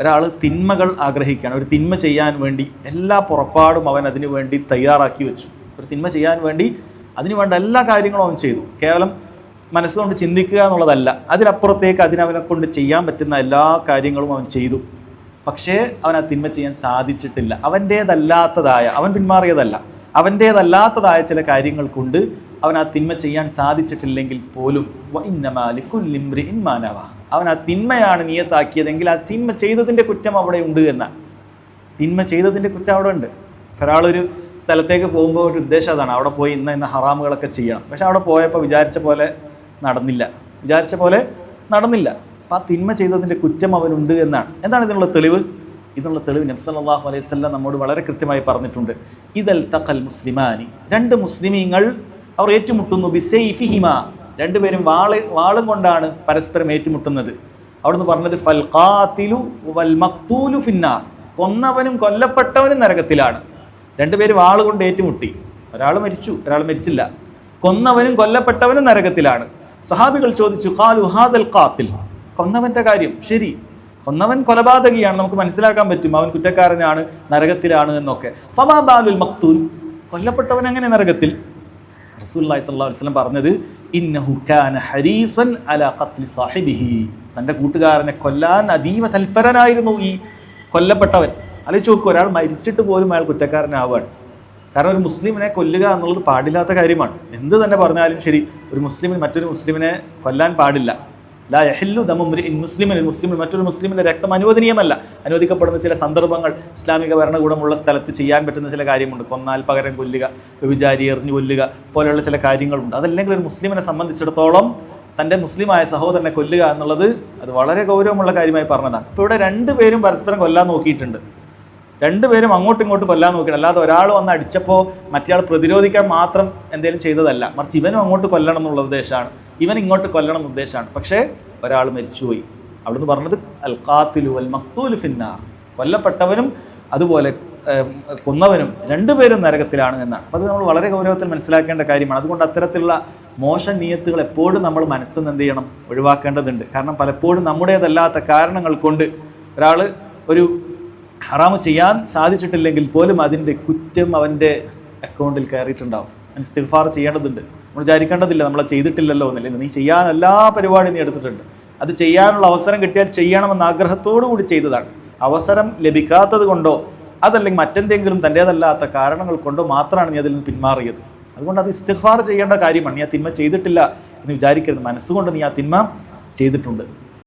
ഒരാൾ തിന്മകൾ ആഗ്രഹിക്കുകയാണ്. ഒരു തിന്മ ചെയ്യാൻ വേണ്ടി എല്ലാ പുറപ്പാടും അവൻ അതിനു വേണ്ടി തയ്യാറാക്കി വെച്ചു. ഒരു തിന്മ ചെയ്യാൻ വേണ്ടി അതിനു വേണ്ട എല്ലാ കാര്യങ്ങളും അവൻ ചെയ്തു. കേവലം മനസ്സുകൊണ്ട് ചിന്തിക്കുക എന്നുള്ളതല്ല. അതിനപ്പുറത്തേക്ക് അതിനവനെ കൊണ്ട് ചെയ്യാൻ പറ്റുന്ന എല്ലാ കാര്യങ്ങളും അവൻ ചെയ്തു. പക്ഷേ അവൻ ആ തിന്മ ചെയ്യാൻ സാധിച്ചിട്ടില്ല. അവന്റേതല്ലാത്തതായ അവൻ പിന്മാറിയതല്ല. അവന്റേതല്ലാത്തതായ ചില കാര്യങ്ങൾ കൊണ്ട് അവൻ ആ തിന്മ ചെയ്യാൻ സാധിച്ചിട്ടില്ലെങ്കിൽ പോലും വ ഇന്നമാ ലിക്കുല്ലി ഇംറിഇൻ മാ അവൻ ആ തിന്മയാണ് നിയത്താക്കിയതെങ്കിൽ ആ തിന്മ ചെയ്തതിന്റെ കുറ്റം അവിടെ ഉണ്ട് എന്നാണ് തിന്മ ചെയ്തതിന്റെ കുറ്റം അവിടെ ഉണ്ട്. ഒരാളൊരു സ്ഥലത്തേക്ക് പോകുമ്പോൾ ഒരു ഉദ്ദേശം അതാണ്. അവിടെ പോയി ഇന്ന ഇന്ന ഹറാമുകളൊക്കെ ചെയ്യണം. പക്ഷെ അവിടെ പോയപ്പോൾ വിചാരിച്ച പോലെ നടന്നില്ല. വിചാരിച്ച പോലെ നടന്നില്ല. അപ്പം ആ തിന്മ ചെയ്തതിന്റെ കുറ്റം അവനുണ്ട് എന്നാണ്. എന്താണ് ഇതിനുള്ള തെളിവ്? ഇതിനുള്ള തെളിവ് നബ്സല്ലാഹു അലൈഹി സ്വല്ലം നമ്മോട് വളരെ കൃത്യമായി പറഞ്ഞിട്ടുണ്ട്. ഇതൽ തഖൽ മുസ്ലിമാനി. രണ്ട് മുസ്ലിമീങ്ങൾ അവർ ഏറ്റുമുട്ടുന്നു ബിസൈഫിഹിമ രണ്ടുപേരും വാൾ വാളും കൊണ്ടാണ് പരസ്പരം ഏറ്റുമുട്ടുന്നത്. അവിടുന്ന് പറഞ്ഞത് ഫൽ ഖാത്തിലു വൽ മക്തൂലു ഫിന്നാർ. കൊന്നവനും കൊല്ലപ്പെട്ടവനും നരകത്തിലാണ്. രണ്ടുപേരും വാൾ കൊണ്ട് ഏറ്റുമുട്ടി. ഒരാൾ മരിച്ചു ഒരാൾ മരിച്ചില്ല. കൊന്നവനും കൊല്ലപ്പെട്ടവനും നരകത്തിലാണ്. സഹാബികൾ ചോദിച്ചു ഖാലു ഹാദൽ ഖാത്തിൽ. കൊന്നവന്റെ കാര്യം ശരി. കൊന്നവൻ കൊലപാതകിയാണ് നമുക്ക് മനസ്സിലാക്കാൻ പറ്റും അവൻ കുറ്റക്കാരനാണ് നരകത്തിലാണ് എന്നൊക്കെ. ഫമാ ബാലുൽ മക്തൂൽ. കൊല്ലപ്പെട്ടവൻ എങ്ങനെ നരകത്തിൽ? വസല്ലം പറഞ്ഞത് ഹരീസൻ ഖത്ലി സാഹിബിഹി. തന്റെ കൂട്ടുകാരനെ കൊല്ലാൻ അതീവ തൽപരനായിരുന്നു ഈ കൊല്ലപ്പെട്ടവൻ. ആലോചിച്ച് നോക്കൂ ഒരാൾ മരിച്ചിട്ട് പോലും അയാൾ കുറ്റക്കാരനാവുകയാണ്. കാരണം ഒരു മുസ്ലിമിനെ കൊല്ലുക എന്നുള്ളത് പാടില്ലാത്ത കാര്യമാണ്. എന്ത് തന്നെ പറഞ്ഞാലും ശരി ഒരു മുസ്ലിമിന് മറ്റൊരു മുസ്ലിമിനെ കൊല്ലാൻ പാടില്ല. ലാ യഹില്ലു ദമുംരി മുസ്ലിമിന് മുസ്ലിമിന് മറ്റൊരു മുസ്ലിമിന്റെ രക്തം അനുവദനീയമല്ല. അനുവദിക്കപ്പെടുന്ന ചില സന്ദർഭങ്ങൾ ഇസ്ലാമിക ഭരണകൂടമുള്ള സ്ഥലത്ത് ചെയ്യാൻ പറ്റുന്ന ചില കാര്യമുണ്ട്. കൊന്നാൽ പകരം കൊല്ലുക വ്യഭിചാരി എറിഞ്ഞു കൊല്ലുക പോലെയുള്ള ചില കാര്യങ്ങളുണ്ട്. അതല്ലെങ്കിൽ ഒരു മുസ്ലിമിനെ സംബന്ധിച്ചിടത്തോളം തന്റെ മുസ്ലിമായ സഹോദരനെ കൊല്ലുക എന്നുള്ളത് അത് വളരെ ഗൗരവമുള്ള കാര്യമായി പറഞ്ഞതാണ്. ഇപ്പോൾ ഇവിടെ രണ്ടുപേരും പരസ്പരം കൊല്ലാൻ നോക്കിയിട്ടുണ്ട്. രണ്ടുപേരും അങ്ങോട്ടും ഇങ്ങോട്ടും കൊല്ലാൻ നോക്കണം അല്ലാതെ ഒരാൾ വന്ന് അടിച്ചപ്പോൾ മറ്റേയാൾ പ്രതിരോധിക്കാൻ മാത്രം എന്തെങ്കിലും ചെയ്തതല്ല. മറിച്ച് ഇവനും അങ്ങോട്ട് കൊല്ലണം എന്നുള്ള ഉദ്ദേശമാണ്. ഇവൻ ഇങ്ങോട്ട് കൊല്ലണം എന്ന ഉദ്ദേശമാണ്. പക്ഷേ ഒരാൾ മരിച്ചുപോയി. അവിടുന്ന് പറഞ്ഞത് അൽ കാത്തിലു അൽ മക്തൂലു ഫിന്ന കൊല്ലപ്പെട്ടവനും അതുപോലെ കൊന്നവനും രണ്ടുപേരും നരകത്തിലാണ് എന്നാണ്. അപ്പോൾ അത് നമ്മൾ വളരെ ഗൗരവത്തിൽ മനസ്സിലാക്കേണ്ട കാര്യമാണ്. അതുകൊണ്ട് അത്തരത്തിലുള്ള മോശം നീയത്തുകൾ എപ്പോഴും നമ്മൾ മനസ്സിൽ നിന്ന് എന്ത് ചെയ്യണം? ഒഴിവാക്കേണ്ടതുണ്ട്. കാരണം പലപ്പോഴും നമ്മുടേതല്ലാത്ത കാരണങ്ങൾ കൊണ്ട് ഒരാൾ ഒരു ഹറാമ് ചെയ്യാൻ സാധിച്ചിട്ടില്ലെങ്കിൽ പോലും അതിന്റെ കുറ്റം അവന്റെ അക്കൗണ്ടിൽ കയറിയിട്ടുണ്ടാവും. അതിന് ഇസ്തിഗ്ഫാർ ചെയ്യേണ്ടതുണ്ട്. നമ്മൾ വിചാരിക്കേണ്ടതില്ല നമ്മളെ ചെയ്തിട്ടില്ലല്ലോ എന്നില്ല. നീ ചെയ്യാൻ എല്ലാ പരിപാടിയും നീ എടുത്തിട്ടുണ്ട്. അത് ചെയ്യാനുള്ള അവസരം കിട്ടിയാൽ ചെയ്യണമെന്ന ആഗ്രഹത്തോടു കൂടി ചെയ്തതാണ്. അവസരം ലഭിക്കാത്തത് കൊണ്ടോ അതല്ലെങ്കിൽ മറ്റെന്തെങ്കിലും തന്റേതല്ലാത്ത കാരണങ്ങൾ കൊണ്ടോ മാത്രമാണ് നീ അതിൽ നിന്ന് പിന്മാറിയത്. അതുകൊണ്ട് അത് ഇസ്തിഫാർ ചെയ്യേണ്ട കാര്യമാണ്. നീ ആ തിന്മ ചെയ്തിട്ടില്ല എന്ന് വിചാരിക്കരുത്. മനസ്സുകൊണ്ട് നീ ആ തിന്മ ചെയ്തിട്ടുണ്ട്.